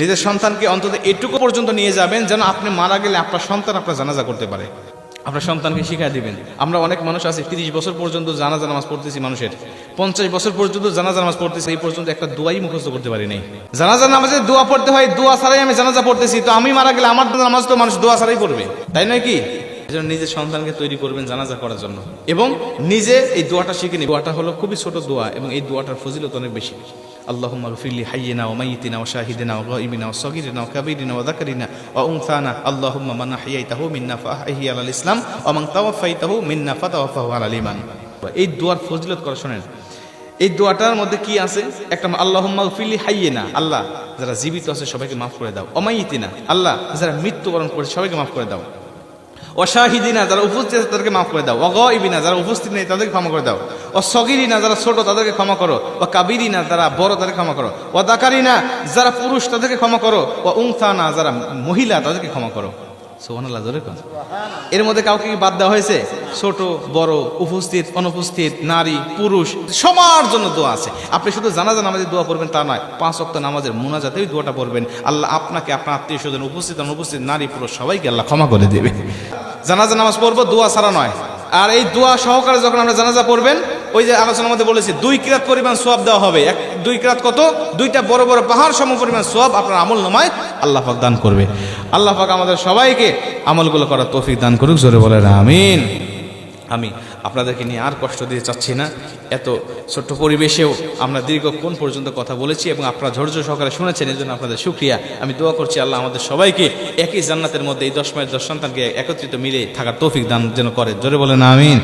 নিজের সন্তানকে অন্তত এটুকু পর্যন্ত নিয়ে যাবেন যেন আপনি মারা গেলে আপনার সন্তান আপনার জানাজা করতে পারে। আপনার সন্তানকে শিখাই দিবেন। আমরা অনেক মানুষ আছে তিরিশ বছর পর্যন্ত জানাজা নামাজ পড়তেছি মানুষের। পঞ্চাশ বছর পর্যন্ত জানাজা নামাজ পড়তেছি এই পর্যন্ত একটা দোয়াই মুখস্থ করতে পারি নাই। জানাজা নামাজে দোয়া পড়তে হয় দোয়া ছাড়াই আমি জানাজা পড়তেছি তো আমি মারা গেলে আমার নামাজ তো মানুষ দোয়া ছাড়াই পড়বে। তাই নয় কি? এজন্য নিজের সন্তানকে তৈরি করবেন জানাজা করার জন্য। এবং নিজে এই দোয়াটা শিখে নিন। দোয়াটা হলো খুবই ছোট দোয়া এবং এই দোয়াটার ফজিলত অনেক বেশি। اللهم اغفر لي حينا وميتنا وشاهدنا وغائبنا وصغيرنا وكبيرنا وذكرنا وانثانا اللهم من احييته منا فاحيه على الاسلام ومن توفيته منا فتوفه على الايمان এই দোয়ার ফজিলত করে শোনেন এই দোয়াটার মধ্যে কি আছে একটা আল্লাহুম্মা ফিলি হাইয়েনা আল্লাহ যারা জীবিত আছে সবাইকে মাফ করে দাও অমাইতিনা আল্লাহ যারা মৃত্যুবরণ করেছে সবাইকে মাফ করে দাও অশাহিদিনা যারা উপস্থিত আছে তাদেরকে মাফ করে দাও অগইবিনা যারা উপস্থিত নেই তাদেরকে ক্ষমা করে দাও ও সগিরিনা যারা ছোট তাদেরকে ক্ষমা করো। ও কাবিরিনা যারা বড় তাদেরকে ক্ষমা করো। ও দাকারিনা যারা পুরুষ তাদেরকে ক্ষমা করো। ও উংথানা যারা মহিলা তাদেরকে ক্ষমা করো। জোরে কর। এর মধ্যে কাউকে কি বাদ দেওয়া হয়েছে? ছোট, বড়, উপস্থিত, অনুপস্থিত, নারী, পুরুষ, সবার জন্য দোয়া আছে। আপনি শুধু জানাজা নামাজের দোয়া পড়বেন তা নয়, পাঁচ অক্ট নামাজের মোনাজাতেই দোয়াটা পড়বেন। আল্লাহ আপনাকে, আপনার আত্মীয় স্বজন, উপস্থিত, অনুপস্থিত, নারী, পুরুষ, সবাইকে আল্লাহ ক্ষমা করে দেবে। জানাজা নামাজ পড়ব, দোয়া ছাড়া নয়। আর এই দোয়া সহকারে যখন আমরা জানাজা পড়বেন ওই যে আলোচনার মধ্যে বলেছি, দুই কিরাত পরিমাণ সোয়াব দেওয়া হবে। এক, দুই কিরাত কত? দুইটা বড় বড় পাহাড় সম পরিমাণ সোয়াব আপনার আমল নামায় আল্লাহ পাক দান করবে। আল্লাহ পাক আমাদের সবাইকে আমলগুলো করার তৌফিক দান করুক, জোরে বলেন, আমিন। আমি আপনাদেরকে নিয়ে আর কষ্ট দিয়ে চাচ্ছি না। এত ছোট্ট পরিবেশেও আমরা দীর্ঘক্ষণ পর্যন্ত কথা বলেছি এবং আপনারা ধৈর্য সহকারে শুনেছেন, এই জন্য আপনাদের সুক্রিয়া আমি দোয়া করছি আল্লাহ আমাদের সবাইকে একই জান্নাতের মধ্যে এই দশ মায়ের দশ সন্তানকে একত্রিত মিলে থাকার তৌফিক দান যেন করে। জোরে বলেন, আমিন।